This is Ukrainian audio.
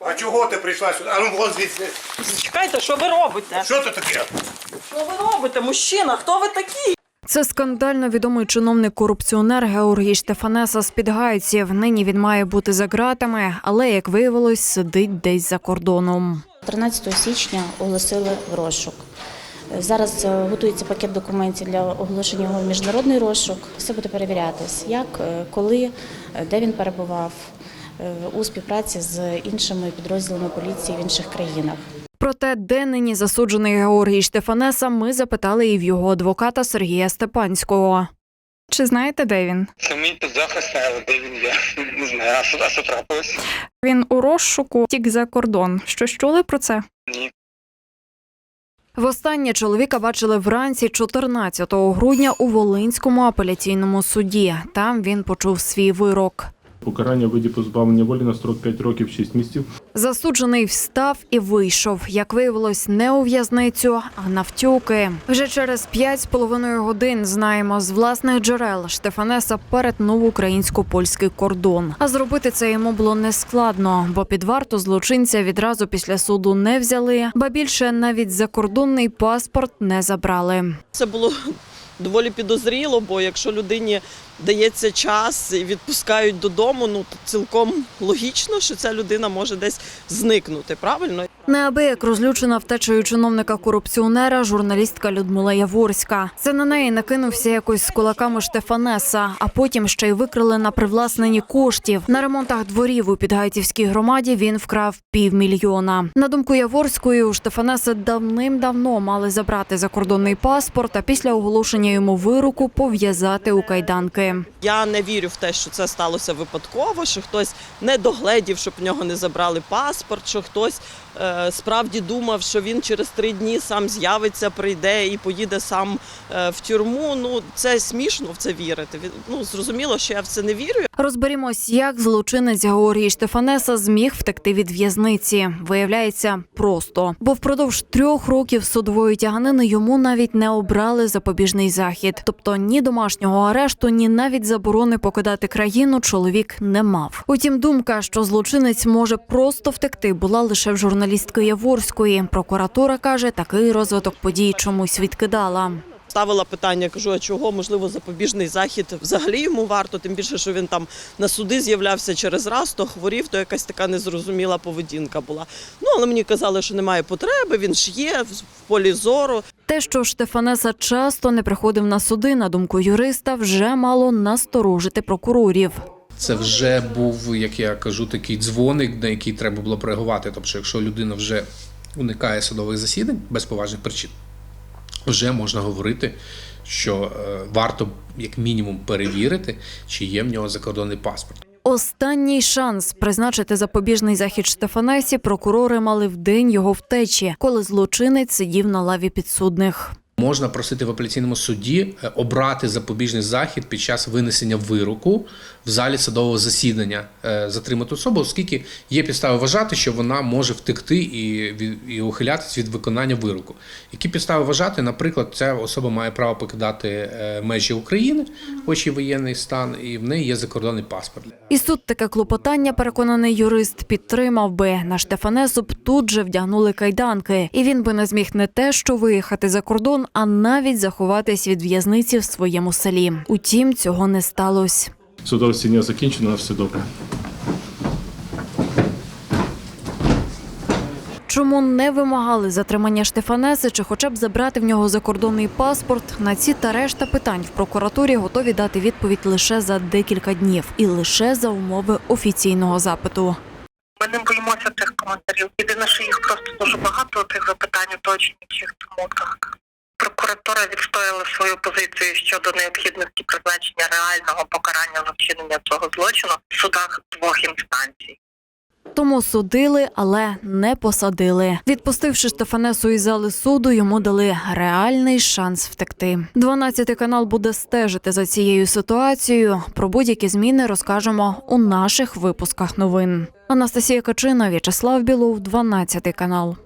А чого ти прийшла сюди? А ну вон звідси. Чекайте, що ви робите? Що це таке? Що ви робите? Мужчина, хто ви такі? Це скандально відомий чиновник-корупціонер Георгій Штефанеса з Підгайців. Нині він має бути за ґратами, але як виявилось, сидить десь за кордоном. 13 січня оголосили в розшук. Зараз е, готується пакет документів для оголошення його в міжнародний розшук. Все буде перевірятись, як, е, коли, е, де він перебував у співпраці з іншими підрозділами поліції в інших країнах. Проте, де нині засуджений Георгій Штефанеса, ми запитали і в його адвоката Сергія Степанського. Чи знаєте, де він? Це мій підзахисний, але де він є? Не знаю, а що, а що трапилось? Він у розшуку тік за кордон. Щось чули про це? Ні. Востаннє чоловіка бачили вранці 14 грудня у Волинському апеляційному суді. Там він почув свій вирок. Покарання в виді позбавлення волі на строк 5 років 6 місяців. Засуджений встав і вийшов. Як виявилось, не у в'язницю, а навтюки. Вже через п'ять з половиною годин знаємо з власних джерел. Штефанеса перетнув українсько-польський кордон. А зробити це йому було нескладно, бо під варту злочинця відразу після суду не взяли, ба більше навіть закордонний паспорт не забрали. Це було доволі підозріло, бо якщо людині дається час і відпускають додому, ну цілком логічно, що ця людина може десь зникнути. Правильно? Неабияк розлючена втечею чиновника корупціонера журналістка Людмила Яворська. Це на неї накинувся якось з кулаками Штефанеса, а потім ще й викрили на привласненні коштів. На ремонтах дворів у Підгайцівській громаді він вкрав півмільйона. На думку Яворської, у Штефанеса давним-давно мали забрати закордонний паспорт, а після оголошення йому вироку пов'язати у кайданки. Я не вірю в те, що це сталося випадково, що хтось не догледів, щоб в нього не забрали паспорт, що хтось е, справді думав, що він через три дні сам з'явиться, прийде і поїде сам е, в тюрму. Ну це смішно в це вірити. Ну зрозуміло, що я в це не вірю. Розберімось, як злочинець Георгій Штефанеса зміг втекти від в'язниці. Виявляється, просто бо впродовж трьох років судової тяганини йому навіть не обрали запобіжний захід. Тобто ні домашнього арешту, ні навіть заборони покидати країну чоловік не мав. Утім, думка, що злочинець може просто втекти, була лише в журналістки Яворської. Прокуратура каже, такий розвиток подій чомусь відкидала. Ставила питання, кажу, а чого можливо запобіжний захід взагалі йому варто, тим більше, що він там на суди з'являвся через раз, то хворів, то якась така незрозуміла поведінка була. Ну але мені казали, що немає потреби, він ж є в полі зору. Те, що Штефанеса часто не приходив на суди, на думку юриста, вже мало насторожити прокурорів. Це вже був, як я кажу, такий дзвоник, на який треба було реагувати. Тобто, якщо людина вже уникає судових засідань без поважних причин, вже можна говорити, що е, варто як мінімум перевірити, чи є в нього закордонний паспорт. Останній шанс призначити запобіжний захід Штефанесі прокурори мали в день його втечі, коли злочинець сидів на лаві підсудних. Можна просити в апеляційному суді е, обрати запобіжний захід під час винесення вироку в залі судового засідання е, затримати особу, оскільки є підстави вважати, що вона може втекти і, і ухилятись від виконання вироку. Які підстави вважати, наприклад, ця особа має право покидати е, межі України, хоч і воєнний стан, і в неї є закордонний паспорт. І суд таке клопотання, переконаний юрист, підтримав би. На Штефанесу б тут же вдягнули кайданки, і він би не зміг не те, що виїхати за кордон, а навіть заховатись від в'язниці в своєму селі. Утім, цього не сталося. Судове засідання закінчено, все добре. Чому не вимагали затримання Штефанеси чи хоча б забрати в нього закордонний паспорт? На ці та решта питань в прокуратурі готові дати відповідь лише за декілька днів і лише за умови офіційного запиту. Ми не боїмося цих коментарів. Єдине, що їх просто дуже багато цих запитань тому так. Прокуратура відстояла свою позицію щодо необхідності призначення реального покарання за вчинення цього злочину в судах двох інстанцій. Тому судили, але не посадили. Відпустивши Штефанесу із зали суду, йому дали реальний шанс втекти. 12 канал буде стежити за цією ситуацією. Про будь-які зміни розкажемо у наших випусках новин. Анастасія Качина, В'ячеслав Білов, 12 канал.